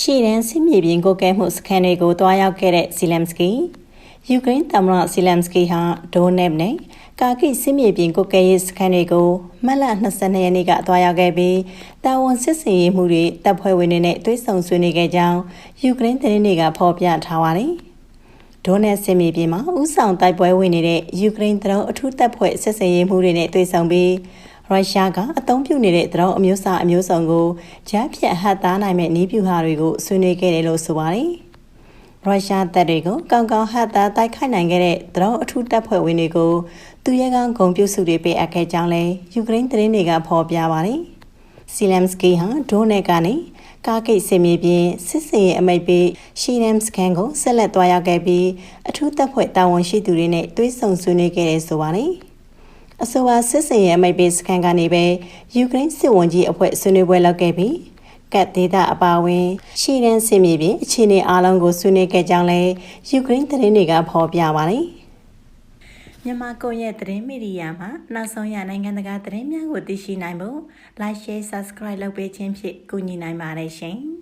ရှီရန်စစ်မြေပြင်ကိုကဲမှုစခန်းတွေကိုတွားရောက်ခဲ့တဲ့ဇီလမ်စကီယူကရိန်းသမ္မတဇီလမ်စကီဟာဒိုနက်နဲ့ကာကိစစ်မြေပြင်ကိုကဲရေးစခန်းတွေကိုမတ်လ22ရက်နေ့ကတွားရောက်ခဲ့ပြီးတာဝန်စစ်စင်ရေးမှုတွေတပ်ဖွဲ့ဝင်တွေနဲ့တွေ့ဆုံဆွေးနွေးခဲ့ကြောင်းယူကရိန်းသတင်းတွေကဖော်ပြထားပါတယ်။ဒိုနက်စစ်မြေပြင်မှာဥဆောင်တိုက်ပွဲဝင်နေတဲ့ယူကရိန်းတရုတ်အထူးတပ်ဖွဲ့စစ်စင်ရေးမှုတွေနဲ့တွေ့ဆုံပြီး ရုရှားကအသုံးပြုနေတဲ့တရုတ်အမျိုးအစားအမျိုးစုံကိုဂျားဖြတ်ဟတ်သားနိုင်မဲ့နည်းဗျူဟာတွေကိုဆွေးနွေးခဲ့တယ်လို့ဆိုပါတယ်။ရုရှားတပ်တွေကိုကောင်းကောင်းဟတ်သားတိုက်ခိုက်နိုင်ခဲ့တဲ့တရုတ်အထူးတပ်ဖွဲ့ဝင်တွေကိုသူရဲကောင်းဂုံပြုစုတွေပေးအပ်ခဲ့ကြောင်းလည်းယူကရိန်းသတင်းတွေကဖော်ပြပါတယ်။စီလမ်စကီဟာဒိုနယ်ကနေကာကိတ်စင်မြေပြင်စစ်စင်ရဲ့အမိတ်ပေးရှီနမ်စကန်ကိုဆက်လက်သွားရောက်ခဲ့ပြီးအထူးတပ်ဖွဲ့တာဝန်ရှိသူတွေနဲ့တွေ့ဆုံဆွေးနွေးခဲ့တယ်ဆိုပါတယ်။ အဆိုပါစစ်စင်ရဲ့အမိတ်ပေးစကန်ကနေပဲယူကရိန်းစစ်ဝန်ကြီးအဖွဲ့ဆွေးနွေးပွဲလုပ်ခဲ့ပြီးကတ်ဒေတာအပါဝင်ရှီရန်စင်မြေပြင်အခြေအနေအလုံးကိုဆွေးနွေးခဲ့ကြောင်းလည်းယူကရိန်းသတင်းတွေကဖော်ပြပါတယ်။မြန်မာကွန်ရက်သတင်းမီဒီယာမှာနောက်ဆုံးရနိုင်ငံတကာသတင်းများကိုသိရှိနိုင်ဖို့ Like Share Subscribe လုပ်ပေးခြင်းဖြင့်ကူညီနိုင်ပါတယ်ရှင်။